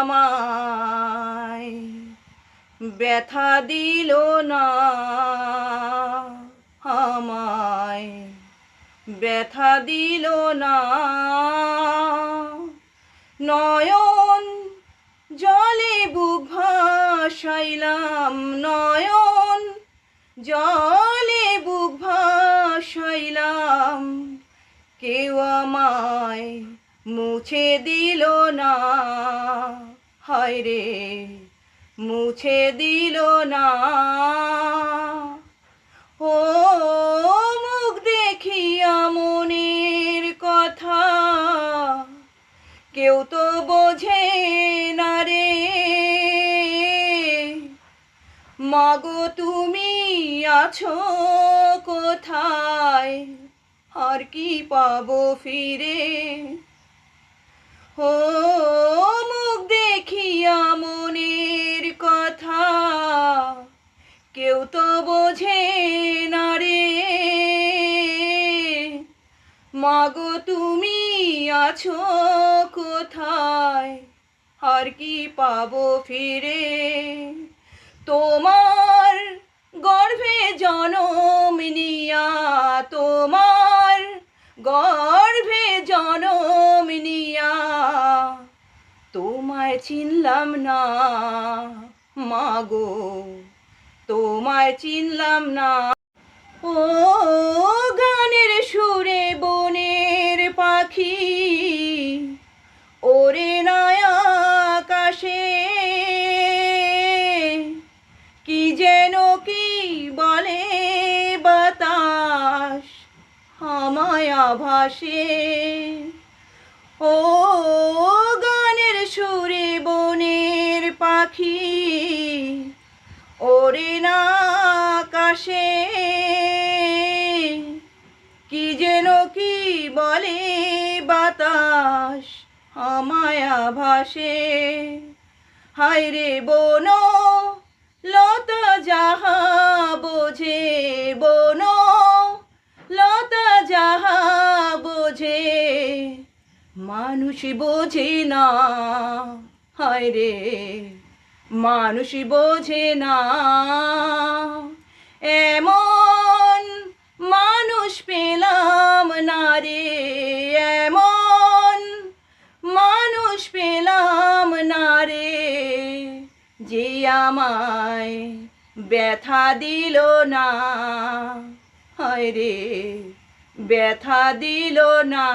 আমায়। ব্যথা দিল না আমায়। ব্যথা দিল না নয়ন জলে বুক ভাসাইলাম, নয়ন জলে বুক ভাসাইলাম। কেউ আমায় মুছে দিল না। হায় রে, মুছে দিল না। ও মুখ দেখিয়া মনের কথা, কেউ তো বোঝে না রে। মাগো, তুমি আছো কোথায়? আর কি পাবো ফিরে? কেউ তো বোঝে না রে। মাগো, তুমি আছো কোথায়? আর কি পাবো ফিরে? তোমার গর্ভে জনম নিয়া, তোমার গর্ভে জনম নিয়া। তোমায় চিনলাম না, মাগো। তোমায় চিনলাম না। ও গানের সুরে বনের পাখি, ওরে নয়া আকাশে। কি যেন কি বলে বাতাস আমায় আভাসে। ও গানের সুরে বনের পাখি ওরে না কি যেন কি বলে বাতাস আমায় আভাসে। হায় রে বন, লতা যাহা বোঝে বন, লতা যাহা বোঝে, মানুষ বোঝে না। হায় রে মানুষ বোঝে না। এমন মানুষ পেলাম না রে, এমন মানুষ পেলাম না রে, যে আমায় ব্যথা দিল না। হায় রে, ব্যথা দিল না।